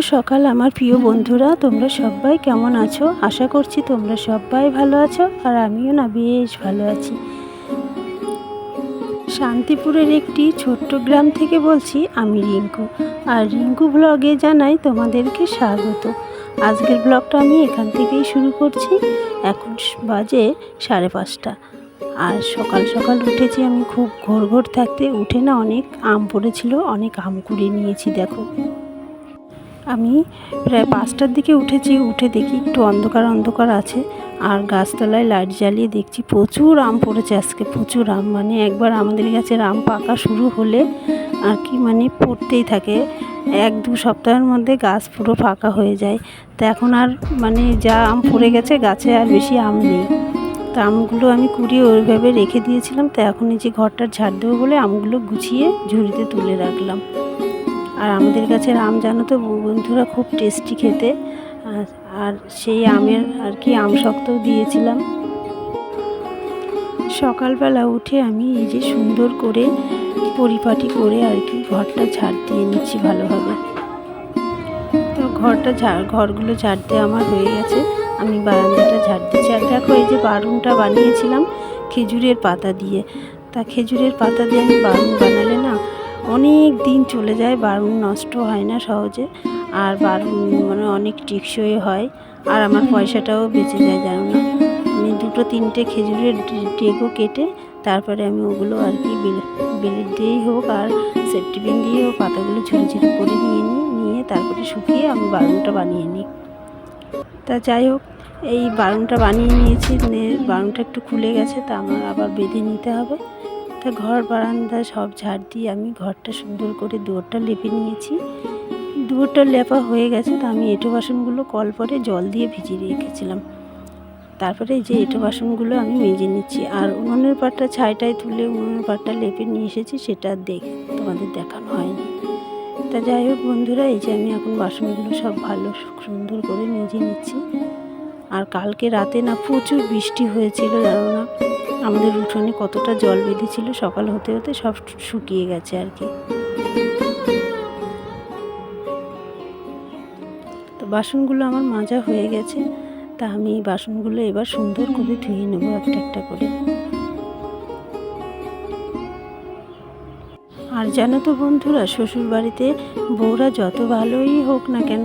সকাল, আমার প্রিয় বন্ধুরা, তোমরা সবাই কেমন আছো? আশা করছি তোমরা সবাই ভালো আছো আর আমিও না বেশ ভালো আছি। শান্তিপুরের একটি ছোট্ট গ্রাম থেকে বলছি আমি রিঙ্কু। আর রিঙ্কু ব্লগে জানাই তোমাদেরকে স্বাগত। আজকের ব্লগটা আমি এখান থেকেই শুরু করছি। এখন বাজে সাড়ে পাঁচটা। আর সকাল সকাল উঠেছি আমি খুব ঘোর ঘোর থাকতে। উঠে না অনেক আম পড়েছিল, অনেক আম কুড়িয়ে নিয়েছি, দেখো। আমি প্রায় পাঁচটার দিকে উঠেছি, উঠে দেখি একটু অন্ধকার অন্ধকার আছে আর গাছতলায় লাইট জ্বালিয়ে দেখছি প্রচুর আম পড়েছে আজকে, প্রচুর আম। মানে একবার আমাদের গাছের আম পাকা শুরু হলে আর কি মানে পড়তেই থাকে। এক দু সপ্তাহের মধ্যে গাছ পুরো ফাঁকা হয়ে যায়। তো এখন আর মানে যা আম পড়ে গেছে, গাছে আর বেশি আম নেই। তা আমগুলো আমি কুড়িয়ে ওইভাবে রেখে দিয়েছিলাম, তো এখন এই যে ঘরটা ঝাড় দেবো বলে আমগুলো গুছিয়ে ঝুড়িতে তুলে রাখলাম। আর আমাদের কাছে আম জানো তো বন্ধুরা খুব টেস্টি খেতে। আর- সেই আমের আর কি আম শক্তও দিয়েছিলাম। সকালবেলা উঠে আমি এই যে সুন্দর করে পরিপাটি করে আর কি ঘরটা ঝাড় দিয়ে নিচ্ছি ভালোভাবে। তো ঘরটা ঝাড় ঘরগুলো ঝাড় দিয়ে আমার হয়ে গেছে। আমি বারান্দাটা ঝাড় দিচ্ছি। আর দেখো এই যে বারুনটা বানিয়েছিলাম খেজুরের পাতা দিয়ে। তা খেজুরের পাতা দিয়ে আমি বারুন বানালে না অনেক দিন চলে যায় বারুন নষ্ট হয় না সহজে। আর বারুন মানে অনেক টেকসই হয়, আর আমার পয়সাটাও বেঁচে যায়, জানো না? আমি দুটো তিনটে খেজুরের ডে- ডেগো কেটে তারপরে আমি ওগুলো আর কি বেলে, বেলের দিয়েই হোক আর সেফটিপিন দিয়ে হোক, পাতাগুলো ঝুড়ি ঝুড়ি করে নিয়ে নিই, নিয়ে তারপরে শুকিয়ে আমি বারুনটা বানিয়ে নিই। তা যাই হোক, এই বারুনটা বানিয়ে নিয়েছি, নিয়ে বারুনটা একটু খুলে গেছে, তা আমার আবার বেঁধে নিতে হবে। তা ঘর, বারান্দা সব ঝাড় দিয়ে আমি ঘরটা সুন্দর করে দুয়ারটা লেপে নিয়েছি। দুয়ারটা লেপা হয়ে গেছে তা আমি এঁটো বাসনগুলো কল পরে জল দিয়ে ভিজিয়ে রেখেছিলাম। তারপরে এই যে এঁটো বাসনগুলো আমি মেজে নিচ্ছি। আর উনুনের পাটটা ছাইটায় তুলে উনুনের পাটটা লেপে নিয়ে এসেছি, সেটা দেখ, তোমাদের দেখানো হয়নি। তা যাই হোক বন্ধুরা, এই যে আমি এখন বাসনগুলো সব ভালো সুন্দর করে মেজে নিচ্ছি। আর কালকে রাতে না প্রচুর বৃষ্টি হয়েছিল, জানো না? আমাদের উঠোনে কতটা জল বেঁধেছিল সকাল হতে হতে সব শুকিয়ে গেছে আর কি। তো বাসনগুলো আমার মাজা হয়ে গেছে, তা আমি বাসনগুলো এবার সুন্দর করে ধুয়ে নেব একটা একটা করে। আর জানো তো বন্ধুরা শ্বশুর বাড়িতে বউরা যত ভালোই হোক না কেন,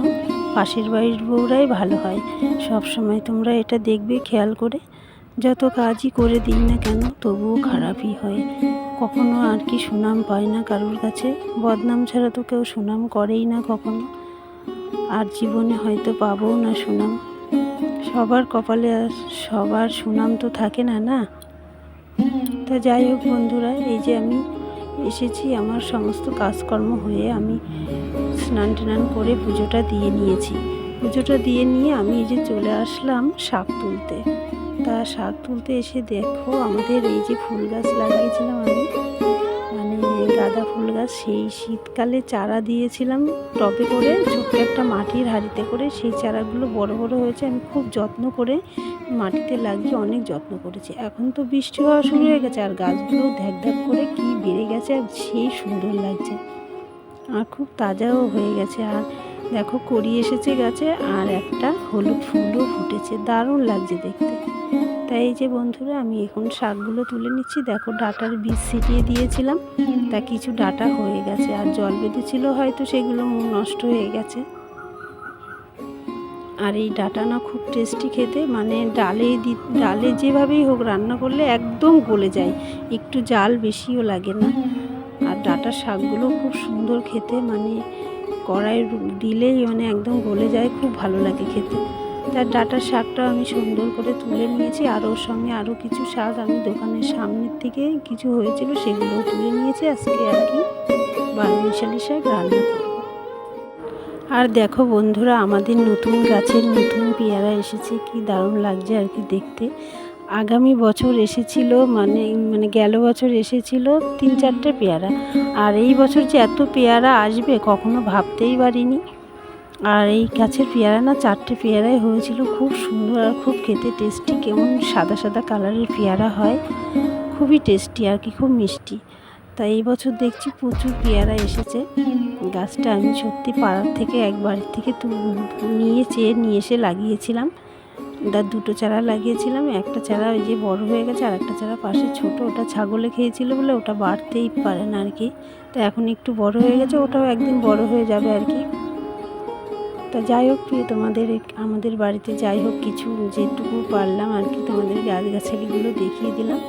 পাশের বাড়ির বউরাই ভালো হয়। সব সময় তোমরা এটা দেখবে, খেয়াল করে। যত কাজই করে দিই না কেন, তবুও খারাপই হয়। কখনো আর কি সুনাম পায় না কারোর কাছে। বদনাম ছাড়া তো কেউ সুনাম করেই না কখনো। আর জীবনে হয়তো পাবও না সুনাম। সবার কপালে আর সবার সুনাম তো থাকে না না? তা যাই হোক বন্ধুরা, এই যে আমি এসেছি, আমার সমস্ত কাজকর্ম হয়ে আমি স্নান টান করে পুজোটা দিয়ে নিয়েছি। পুজোটা দিয়ে নিয়ে আমি এই যে চলে আসলাম শাক তুলতে। তা শাক তুলতে এসে দেখো, আমাদের এই যে ফুল গাছ লাগিয়েছিলাম আমি মানে গাঁদা ফুল গাছ, সেই শীতকালে চারা দিয়েছিলাম টবে করে, ছোট্ট একটা মাটির হাঁড়িতে করে, সেই চারাগুলো বড় বড় হয়েছে, আমি খুব যত্ন করে মাটিতে লাগিয়ে অনেক যত্ন করেছি। এখন তো বৃষ্টি হওয়া শুরু হয়ে গেছে, আর গাছগুলো ধ্যাক ধ্যাক করে কি বেড়ে গেছে, আর সেই সুন্দর লাগছে। আর খুব তাজাও হয়ে গেছে, আর দেখো কড়ি এসেছে গাছে, আর একটা হলুদ ফুলও ফুটেছে, দারুণ লাগছে দেখতে। তাই এই যে বন্ধুরা, আমি এখন শাকগুলো তুলে নিচ্ছি। দেখো, ডাটার বীজ ছিটিয়ে দিয়েছিলাম। তা কিছু ডাটা হয়ে গেছে, আর জল বেঁধেছিল হয়তো, সেগুলো নষ্ট হয়ে গেছে। আর এই ডাটা না খুব টেস্টি খেতে মানে ডালে দি, ডালে যেভাবেই হোক রান্না করলে একদম গলে যায়। একটু জাল বেশিও লাগে না। আর ডাটার শাকগুলো খুব সুন্দর খেতে মানে কড়াই দিলেই মানে একদম গলে যায়, খুব ভালো লাগে খেতে। তার ডাটার শাকটা আমি সুন্দর করে তুলে নিয়েছি আর ওর সঙ্গে আরও কিছু শাক আমি দোকানের সামনের থেকে কিছু হয়েছিল সেগুলোও তুলে নিয়েছি। আজকে আর কি বারোমিশালি শাক রান্না করব। আর দেখো বন্ধুরা, আমাদের নতুন গাছের নতুন পেয়ারা এসেছে। কি দারুণ লাগছে আর কি দেখতে। আগামী বছর এসেছিল মানে মানে গেল বছর এসেছিল তিন চারটে পেয়ারা। আর এই বছর যে এত পেয়ারা আসবে, কখনো ভাবতেই পারিনি। আর এই গাছের পেয়ারা না চারটে পেয়ারাই হয়েছিল, খুব সুন্দর আর খুব খেতে টেস্টি কেমন সাদা সাদা কালারের পেয়ারা হয়, খুবই টেস্টি আর কি, খুব মিষ্টি। তাই এই বছর দেখছি প্রচুর পেয়ারা এসেছে। গাছটা আমি সত্যি পাড়ার থেকে এক বাড়ির থেকে নিয়ে চেয়ে নিয়ে এসে লাগিয়েছিলাম। তার দুটো চারা লাগিয়েছিলাম, একটা চারা ওই যে বড় হয়ে গেছে আর একটা চারা পাশে ছোট, ওটা ছাগলে খেয়েছিল বলে ওটা বাড়তেই পারে না আর কি। তো এখন একটু বড় হয়ে গেছে, ওটাও একদিন বড় হয়ে যাবে আর কি। তা যাই হোক প্রিয়, তোমাদের আমাদের বাড়িতে যাই হোক কিছু যেটুকু পারলাম আর কি, তোমাদের গাছগাছালিগুলো দেখিয়ে দিলাম।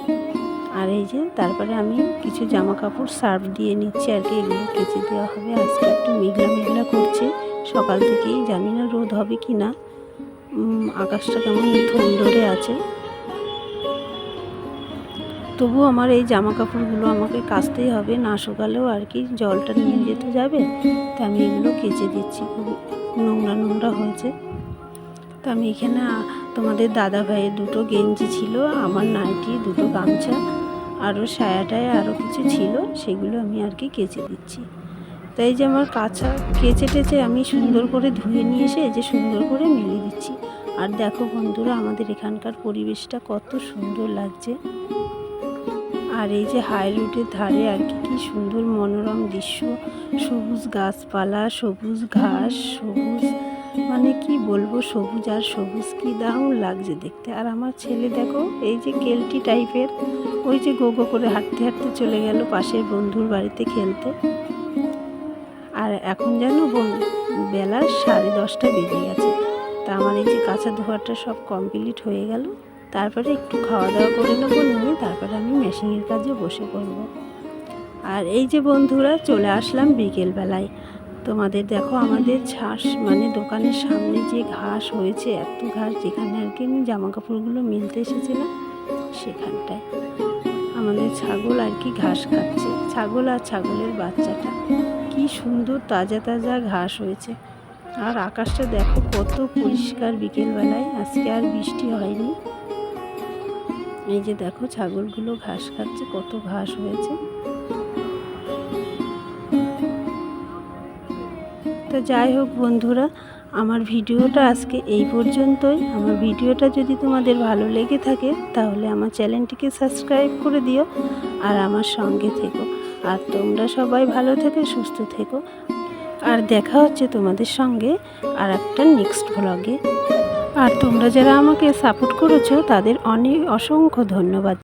আর এই যে তারপরে আমি কিছু জামা কাপড় সার্ফ দিয়ে নিচ্ছি আর কি, এগুলো কেচে দেওয়া হবে। আজকে একটু মেঘলা মেঘলা করছে, সকাল থেকেই জানি না রোদ হবে কি না। আকাশটা কেমন ধরে আছে। তবু আমার এই জামা কাপড়গুলো আমাকে কাচতেই হবে, না শুকালেও আর কি জলটা নিয়ে যেতে যাবে, তা আমি এগুলো কেচে দিচ্ছি। খুব নোংরা নোংরা হয়েছে। তো আমি এখানে তোমাদের দাদা ভাইয়ের দুটো গেঞ্জি ছিল, আমার নাইটি, দুটো গামছা আরও সায়াটায় আরও কিছু ছিল, সেগুলো আমি আর কি কেচে দিচ্ছি। তাই যে আমার কাঁচা, কেচে টেচে আমি সুন্দর করে ধুয়ে নিয়ে এসে যে সুন্দর করে মেলে দিচ্ছি। আর দেখো বন্ধুরা, আমাদের এখানকার পরিবেশটা কত সুন্দর লাগছে। আর এই যে হাই রোডের ধারে আর কি কি সুন্দর মনোরম দৃশ্য। সবুজ গাছপালা, সবুজ ঘাস, সবুজ মানে কি বলব, সবুজ আর সবুজ কি দারুণ লাগছে দেখতে। আর আমার ছেলে দেখো, এই যে কেলটি টাইপের, ওই যে গোগো করে হাঁটতে হাঁটতে চলে গেল পাশের বন্ধুর বাড়িতে খেলতে। আর এখন যেন বেলা সাড়ে দশটা বেজে গেছে। তা আমার এই যে কাঁচা ধোয়াটা সব কমপ্লিট হয়ে গেল। তারপরে একটু খাওয়া দাওয়া করে নেব, নিয়ে তারপরে আমি মেশিনের কাজে বসে পড়ব। আর এই যে বন্ধুরা, চলে আসলাম বিকেলবেলায়। তোমাদের দেখো আমাদের ছাস মানে দোকানের সামনে যে ঘাস হয়েছে, এত ঘাস যেখানে আর কি আমি জামা কাপড়গুলো মিলতে এসেছিলাম, সেখানটায়। আমাদের ছাগল আর কি ঘাস খাচ্ছে, ছাগল আর ছাগলের বাচ্চাটা। কি সুন্দর তাজা তাজা ঘাস হয়েছে। আর আকাশটা দেখো কত পরিষ্কার বিকেলবেলায়, আজকে আর বৃষ্টি হয়নি। এই যে দেখো ছাগলগুলো ঘাস খাচ্ছে, কত ঘাস হয়েছে। তো যাই হোক বন্ধুরা, আমার ভিডিওটা আজকে এই পর্যন্তই। আমার ভিডিওটা যদি তোমাদের ভালো লেগে থাকে, তাহলে আমার চ্যানেলটিকে সাবস্ক্রাইব করে দিও আর আমার সঙ্গে থেকো। আর তোমরা সবাই ভালো থেকো, সুস্থ থেকো। আর দেখা হচ্ছে তোমাদের সঙ্গে আর একটা নেক্সট ভ্লগে আর তোমরা যারা আমাকে সাপোর্ট করেছ তাদের অনেক অসংখ্য ধন্যবাদ।